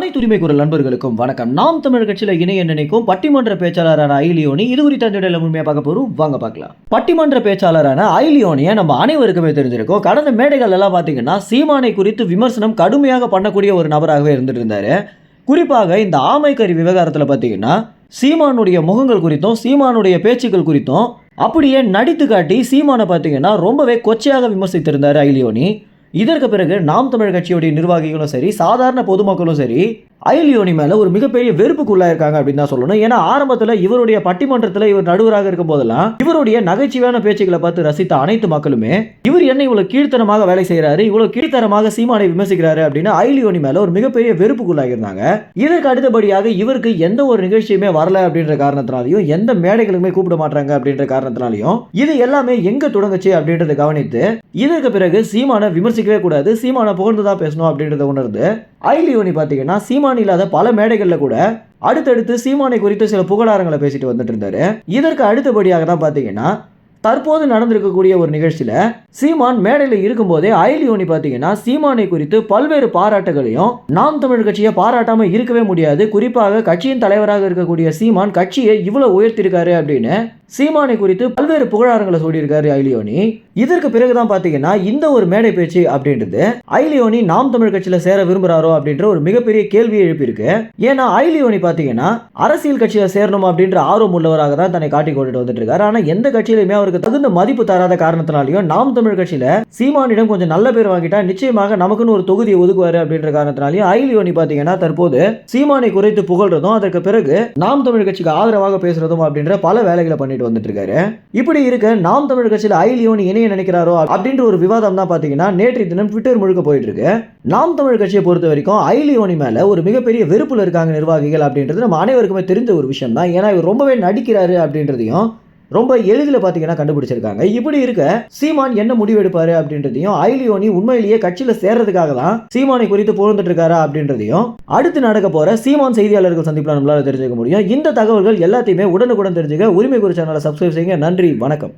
அனைத்து உரிமை குரல் நண்பர்களுக்கும் வணக்கம். நாம் தமிழ் கட்சியில் இணைய நினைக்கும் பட்டிமன்ற பேச்சாளரான ஐலியோனி இது குறித்த அந்த உண்மையாக பார்க்க போறோம். வாங்க பார்க்கலாம். பட்டிமன்ற பேச்சாளரான ஐலியோனியை நம்ம அனைவருக்குமே தெரிஞ்சிருக்கும். கடந்த மேடைகள் எல்லாம் பார்த்தீங்கன்னா சீமானை குறித்து விமர்சனம் கடுமையாக பண்ணக்கூடிய ஒரு நபராகவே இருந்துட்டு இருந்தாரு. குறிப்பாக இந்த ஆமைக்கறி விவகாரத்தில் பார்த்தீங்கன்னா சீமானுடைய முகங்கள் குறித்தும் சீமானுடைய பேச்சுக்கள் குறித்தும் அப்படியே நடித்து காட்டி சீமானை பார்த்தீங்கன்னா ரொம்பவே கொச்சையாக விமர்சித்திருந்தார் ஐலியோனி. இதற்கு பிறகு நாம் தமிழ் கட்சியுடைய நிர்வாகிகளும் சரி சாதாரண பொதுமக்களும் சரி ஐலியோனி மேலே ஒரு மிகப்பெரிய வெறுப்புக்குள்ளாயிருக்காங்க அப்படின்னு தான் சொல்லணும். ஏன்னா ஆரம்பத்தில் இவருடைய பட்டிமன்றத்தில் இவர் நடுவராக இருக்கும் போதெல்லாம் இவருடைய நகைச்சுவையான பேச்சுக்களை பார்த்து ரசித்த அனைத்து மக்களுமே இவர் என்ன இவ்வளோ கீழ்த்தனமாக வேலை செய்கிறாரு இவ்வளோ கீழ்த்தரமாக சீமானை விமர்சிக்கிறாரு அப்படின்னு ஐலியோனி மேலே ஒரு மிகப்பெரிய வெறுப்புக்குள்ளாயிருந்தாங்க இதற்கு அடுத்தபடியாக இவருக்கு எந்த ஒரு நிகழ்ச்சியுமே வரல அப்படின்ற காரணத்தினாலையும் எந்த மேடைகளுமே கூப்பிட மாட்டாங்க அப்படின்ற காரணத்தினாலையும் இது எல்லாமே எங்க தொடங்குச்சு அப்படின்றத கவனித்து இதற்கு பிறகு சீமானை விமர்சிக்கவே கூடாது சீமானை புகழ்ந்து தான் பேசணும் அப்படின்றத உணர்ந்து ஐலியோனி பார்த்தீங்கன்னா சீமான் இல்லாத பல மேடைகளில் கூட அடுத்தடுத்து சீமானை குறித்து சில புகழாரங்களை பேசிட்டு வந்துட்டு இருந்தாரு. இதற்கு அடுத்தபடியாக தான் பார்த்தீங்கன்னா தற்போது நடந்திருக்கக்கூடிய ஒரு நிகழ்ச்சியில் சீமான் மேடையில் இருக்கும்போதே அயலியோனி பார்த்தீங்கன்னா சீமானை குறித்து பல்வேறு பாராட்டுகளையும் நாம் தமிழ் கட்சியை பாராட்டாமல் இருக்கவே முடியாது. குறிப்பாக கட்சியின் தலைவராக இருக்கக்கூடிய சீமான் கட்சியை இவ்வளோ உயர்த்திருக்காரு அப்படின்னு சீமானை குறித்து பல்வேறு புகழாரங்களை சொல்லியிருக்காரு ஐலியோனி. இதற்கு பிறகுதான் பார்த்தீங்கன்னா இந்த ஒரு மேடை பேச்சு அப்படின்றது ஐலியோனி நாம் தமிழ் கட்சியில் சேர விரும்புறாரோ அப்படின்ற ஒரு மிகப்பெரிய கேள்வியை எழுப்பியிருக்கு. ஏன்னா ஐலியோனி பார்த்தீங்கன்னா அரசியல் கட்சியில் சேரணும் அப்படின்ற ஆர்வம் உள்ளவராக தான் தன்னை காட்டி கொண்டுட்டு வந்துட்டு இருக்காரு ஆனால் எந்த கட்சியிலுமே அவருக்கு தகுந்த மதிப்பு தராத காரணத்தினாலையும் நாம் தமிழ் கட்சியில சீமானிடம் கொஞ்சம் நல்ல பேர் வாங்கிட்டா நிச்சயமாக நமக்குன்னு ஒரு தொகுதியை ஒதுக்குவாரு அப்படின்ற காரணத்தினாலையும் ஐலியோனி பார்த்தீங்கன்னா தற்போது சீமானை குறைத்து புகழ்றதும் அதற்கு பிறகு நாம் தமிழ் கட்சிக்கு ஆதரவாக பேசுறதும் அப்படின்ற பல வேலைகளை பண்ணிட்டு வந்துட்டு இருக்காரு இப்படி இருக்க நாம் தமிழ் கட்சியில் ஐலியோனி இணைய நினைக்கிறாரோ அப்படின்ற ஒரு விவாதம் தான் பார்த்தீங்கன்னா நேற்றைய தினம் ட்விட்டர் முழுக்க போயிட்டு இருக்கு நாம் தமிழ் கட்சியை பொறுத்த வரைக்கும் ஐலியோனி மேல ஒரு மிகப்பெரிய வெறுப்புல இருக்காங்க நிர்வாகிகள் அப்படின்றது நம்ம அனைவருக்குமே தெரிஞ்ச ஒரு விஷயம் தான் ஏன்னா இவர் ரொம்பவே நடிக்கிறாரு அப்படின்றதையும் ரொம்ப எளிதில் பார்த்தீங்கன்னா கண்டுபிடிச்சிருக்காங்க. இப்படி இருக்க சீமான் என்ன முடிவு எடுப்பாரு அப்படின்றதையும் ஐலியோனி உண்மையிலேயே கட்சியில் சேர்றதுக்காக தான் சீமானை குறித்து புகழ்ந்துட்டு இருக்காரா அப்படின்றதையும் அடுத்து நடக்க போற சீமான் செய்தியாளர்கள் சந்திப்பில் நம்மளால தெரிஞ்சுக்க முடியும். இந்த தகவல்கள் எல்லாத்தையுமே உடனுக்குடன் தெரிஞ்சுக்க உரிமை குறி சேனலை சப்ஸ்கிரைப் செய்யுங்க. நன்றி வணக்கம்.